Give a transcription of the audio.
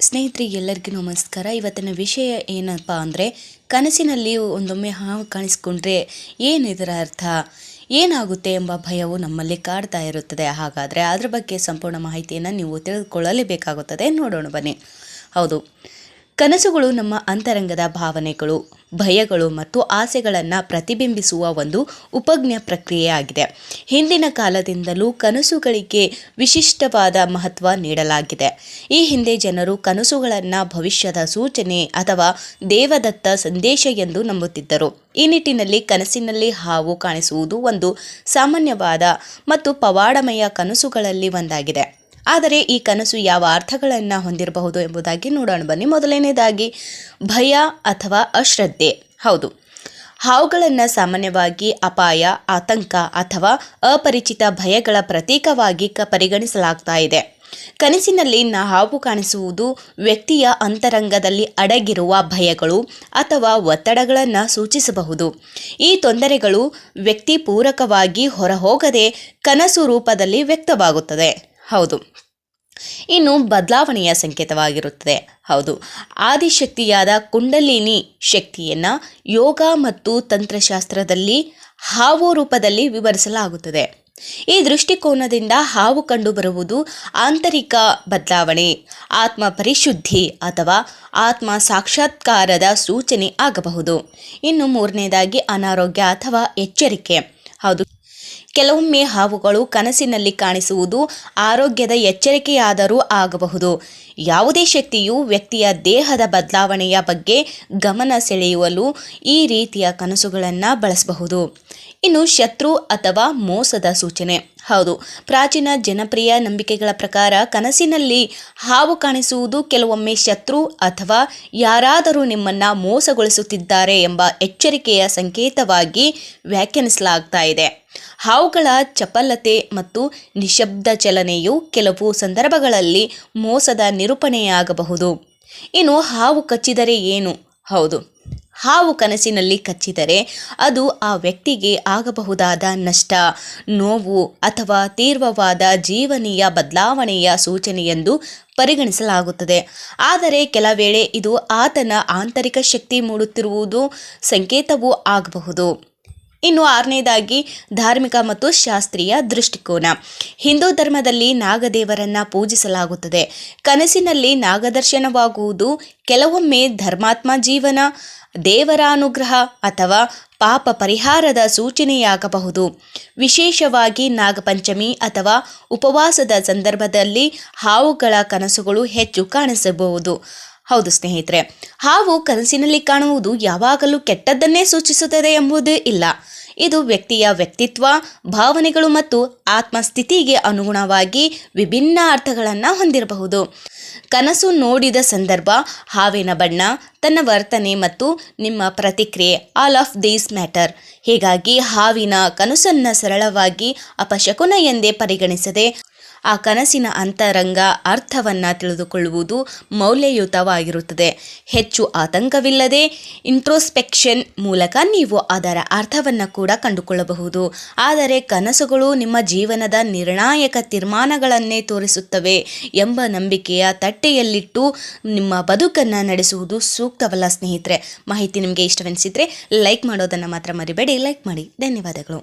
ಸ್ನೇಹಿತರೆ ಎಲ್ಲರಿಗೂ ನಮಸ್ಕಾರ. ಇವತ್ತಿನ ವಿಷಯ ಏನಪ್ಪ ಅಂದರೆ, ಕನಸಿನಲ್ಲಿ ಒಂದೊಮ್ಮೆ ಹಾವು ಕಾಣಿಸ್ಕೊಂಡ್ರೆ ಏನಿದರ ಅರ್ಥ? ಏನಾಗುತ್ತೆ ಎಂಬ ಭಯವು ನಮ್ಮಲ್ಲಿ ಕಾಡ್ತಾ ಇರುತ್ತದೆ. ಹಾಗಾದರೆ ಅದರ ಬಗ್ಗೆ ಸಂಪೂರ್ಣ ಮಾಹಿತಿಯನ್ನು ನೀವು ತಿಳಿದುಕೊಳ್ಳಲೇಬೇಕಾಗುತ್ತದೆ. ನೋಡೋಣ ಬನ್ನಿ. ಹೌದು. ಕನಸುಗಳು ನಮ್ಮ ಅಂತರಂಗದ ಭಾವನೆಗಳು, ಭಯಗಳು ಮತ್ತು ಆಸೆಗಳನ್ನು ಪ್ರತಿಬಿಂಬಿಸುವ ಒಂದು ಉಪಜ್ಞ ಪ್ರಕ್ರಿಯೆಯಾಗಿದೆ. ಹಿಂದಿನ ಕಾಲದಿಂದಲೂ ಕನಸುಗಳಿಗೆ ವಿಶಿಷ್ಟವಾದ ಮಹತ್ವ ನೀಡಲಾಗಿದೆ. ಈ ಹಿಂದೆ ಜನರು ಕನಸುಗಳನ್ನು ಭವಿಷ್ಯದ ಸೂಚನೆ ಅಥವಾ ದೇವದತ್ತ ಸಂದೇಶ ಎಂದು ನಂಬುತ್ತಿದ್ದರು. ಈ ನಿಟ್ಟಿನಲ್ಲಿ ಕನಸಿನಲ್ಲಿ ಹಾವು ಕಾಣಿಸುವುದು ಒಂದು ಸಾಮಾನ್ಯವಾದ ಮತ್ತು ಪವಾಡಮಯ ಕನಸುಗಳಲ್ಲಿ ಒಂದಾಗಿದೆ. ಆದರೆ ಈ ಕನಸು ಯಾವ ಅರ್ಥಗಳನ್ನು ಹೊಂದಿರಬಹುದು ಎಂಬುದಾಗಿ ನೋಡೋಣ. ಬನ್ನಿ ಮೊದಲನೇದಾಗಿ ಭಯ ಅಥವಾ ಅಶ್ರದ್ಧೆ. ಹೌದು. ಹಾವುಗಳನ್ನು ಸಾಮಾನ್ಯವಾಗಿ ಅಪಾಯ, ಆತಂಕ ಅಥವಾ ಅಪರಿಚಿತ ಭಯಗಳ ಪ್ರತೀಕವಾಗಿ ಕ ಪರಿಗಣಿಸಲಾಗ್ತಾ ಇದೆ. ಕನಸಿನಲ್ಲಿ ಹಾವು ಕಾಣಿಸುವುದು ವ್ಯಕ್ತಿಯ ಅಂತರಂಗದಲ್ಲಿ ಅಡಗಿರುವ ಭಯಗಳು ಅಥವಾ ಒತ್ತಡಗಳನ್ನು ಸೂಚಿಸಬಹುದು. ಈ ತೊಂದರೆಗಳು ವ್ಯಕ್ತಿ ಪೂರಕವಾಗಿ ಹೊರಹೋಗದೆ ಕನಸು ರೂಪದಲ್ಲಿ ವ್ಯಕ್ತವಾಗುತ್ತದೆ. ಹೌದು. ಇನ್ನು ಬದಲಾವಣೆಯ ಸಂಕೇತವಾಗಿರುತ್ತದೆ. ಹೌದು, ಆದಿಶಕ್ತಿಯಾದ ಕುಂಡಲಿನಿ ಶಕ್ತಿಯನ್ನು ಯೋಗ ಮತ್ತು ತಂತ್ರಶಾಸ್ತ್ರದಲ್ಲಿ ಹಾವು ರೂಪದಲ್ಲಿ ವಿವರಿಸಲಾಗುತ್ತದೆ. ಈ ದೃಷ್ಟಿಕೋನದಿಂದ ಹಾವು ಕಂಡುಬರುವುದು ಆಂತರಿಕ ಬದಲಾವಣೆ, ಆತ್ಮ ಪರಿಶುದ್ಧಿ ಅಥವಾ ಆತ್ಮ ಸಾಕ್ಷಾತ್ಕಾರದ ಸೂಚನೆ ಆಗಬಹುದು. ಇನ್ನು ಮೂರನೇದಾಗಿ ಅನಾರೋಗ್ಯ ಅಥವಾ ಎಚ್ಚರಿಕೆ. ಹೌದು ಕೆಲವೊಮ್ಮೆ ಹಾವುಗಳು ಕನಸಿನಲ್ಲಿ ಕಾಣಿಸುವುದು ಆರೋಗ್ಯದ ಎಚ್ಚರಿಕೆಯಾದರೂ ಆಗಬಹುದು. ಯಾವುದೇ ಶಕ್ತಿಯು ವ್ಯಕ್ತಿಯ ದೇಹದ ಬದಲಾವಣೆಯ ಬಗ್ಗೆ ಗಮನ ಸೆಳೆಯುವಲು ಈ ರೀತಿಯ ಕನಸುಗಳನ್ನು ಬಳಸಬಹುದು. ಇನ್ನು ಶತ್ರು ಅಥವಾ ಮೋಸದ ಸೂಚನೆ. ಹೌದು, ಪ್ರಾಚೀನ ಜನಪ್ರಿಯ ನಂಬಿಕೆಗಳ ಪ್ರಕಾರ ಕನಸಿನಲ್ಲಿ ಹಾವು ಕಾಣಿಸುವುದು ಕೆಲವೊಮ್ಮೆ ಶತ್ರು ಅಥವಾ ಯಾರಾದರೂ ನಿಮ್ಮನ್ನು ಮೋಸಗೊಳಿಸುತ್ತಿದ್ದಾರೆ ಎಂಬ ಎಚ್ಚರಿಕೆಯ ಸಂಕೇತವಾಗಿ ವ್ಯಾಖ್ಯಾನಿಸಲಾಗ್ತಾ ಇದೆ. ಹಾವುಗಳ ಚಪಲತೆ ಮತ್ತು ನಿಶಬ್ದ ಚಲನೆಯು ಕೆಲವು ಸಂದರ್ಭಗಳಲ್ಲಿ ಮೋಸದ ನಿರೂಪಣೆಯಾಗಬಹುದು. ಇನ್ನು ಹಾವು ಕಚ್ಚಿದರೆ ಏನು? ಹೌದು. ಹಾವು ಕನಸಿನಲ್ಲಿ ಕಚ್ಚಿದರೆ ಅದು ಆ ವ್ಯಕ್ತಿಗೆ ಆಗಬಹುದಾದ ನಷ್ಟ, ನೋವು ಅಥವಾ ತೀವ್ರವಾದ ಜೀವನೀಯ ಬದಲಾವಣೆಯ ಸೂಚನೆಯೆಂದು ಪರಿಗಣಿಸಲಾಗುತ್ತದೆ. ಆದರೆ ಕೆಲ ವೇಳೆ ಇದು ಆತನ ಆಂತರಿಕ ಶಕ್ತಿ ಮೂಡುತ್ತಿರುವುದು ಸಂಕೇತವೂ ಆಗಬಹುದು. ಇನ್ನು ಆರನೇದಾಗಿ ಧಾರ್ಮಿಕ ಮತ್ತು ಶಾಸ್ತ್ರೀಯ ದೃಷ್ಟಿಕೋನ. ಹಿಂದೂ ಧರ್ಮದಲ್ಲಿ ನಾಗದೇವರನ್ನ ಪೂಜಿಸಲಾಗುತ್ತದೆ. ಕನಸಿನಲ್ಲಿ ನಾಗದರ್ಶನವಾಗುವುದು ಕೆಲವೊಮ್ಮೆ ಧರ್ಮಾತ್ಮ ಜೀವನ ದೇವರ ಅನುಗ್ರಹ ಅಥವಾ ಪಾಪ ಪರಿಹಾರದ ಸೂಚನೆಯಾಗಬಹುದು. ವಿಶೇಷವಾಗಿ ನಾಗಪಂಚಮಿ ಅಥವಾ ಉಪವಾಸದ ಸಂದರ್ಭದಲ್ಲಿ ಹಾವುಗಳ ಕನಸುಗಳು ಹೆಚ್ಚು ಕಾಣಿಸಬಹುದು. ಹೌದು ಸ್ನೇಹಿತರೆ, ಹಾವು ಕನಸಿನಲ್ಲಿ ಕಾಣುವುದು ಯಾವಾಗಲೂ ಕೆಟ್ಟದ್ದನ್ನೇ ಸೂಚಿಸುತ್ತದೆ ಎಂಬುದು ಇಲ್ಲ. ಇದು ವ್ಯಕ್ತಿಯ ವ್ಯಕ್ತಿತ್ವ, ಭಾವನೆಗಳು ಮತ್ತು ಆತ್ಮಸ್ಥಿತಿಗೆ ಅನುಗುಣವಾಗಿ ವಿಭಿನ್ನ ಅರ್ಥಗಳನ್ನು ಹೊಂದಿರಬಹುದು. ಕನಸು ನೋಡಿದ ಸಂದರ್ಭ, ಹಾವಿನ ಬಣ್ಣ, ತನ್ನ ವರ್ತನೆ ಮತ್ತು ನಿಮ್ಮ ಪ್ರತಿಕ್ರಿಯೆ ಆಲ್ ಆಫ್ ದೀಸ್ ಮ್ಯಾಟರ್ ಹೀಗಾಗಿ ಹಾವಿನ ಕನಸನ್ನು ಸರಳವಾಗಿ ಅಪಶಕುನ ಎಂದೇ ಪರಿಗಣಿಸದೆ ಆ ಕನಸಿನ ಅಂತರಂಗ ಅರ್ಥವನ್ನು ತಿಳಿದುಕೊಳ್ಳುವುದು ಮೌಲ್ಯಯುತವಾಗಿರುತ್ತದೆ. ಹೆಚ್ಚು ಆತಂಕವಿಲ್ಲದೆ ಇಂಟ್ರೋಸ್ಪೆಕ್ಷನ್ ಮೂಲಕ ನೀವು ಅದರ ಅರ್ಥವನ್ನು ಕೂಡ ಕಂಡುಕೊಳ್ಳಬಹುದು. ಆದರೆ ಕನಸುಗಳು ನಿಮ್ಮ ಜೀವನದ ನಿರ್ಣಾಯಕ ತೀರ್ಮಾನಗಳನ್ನೇ ತೋರಿಸುತ್ತವೆ ಎಂಬ ನಂಬಿಕೆಯ ತಟ್ಟೆಯಲ್ಲಿಟ್ಟು ನಿಮ್ಮ ಬದುಕನ್ನು ನಡೆಸುವುದು ಸೂಕ್ತವಲ್ಲ ಸ್ನೇಹಿತರೆ. ಮಾಹಿತಿ ನಿಮಗೆ ಇಷ್ಟವೆನಿಸಿದರೆ ಲೈಕ್ ಮಾಡೋದನ್ನು ಮಾತ್ರ ಮರಿಬೇಡಿ. ಲೈಕ್ ಮಾಡಿ. ಧನ್ಯವಾದಗಳು.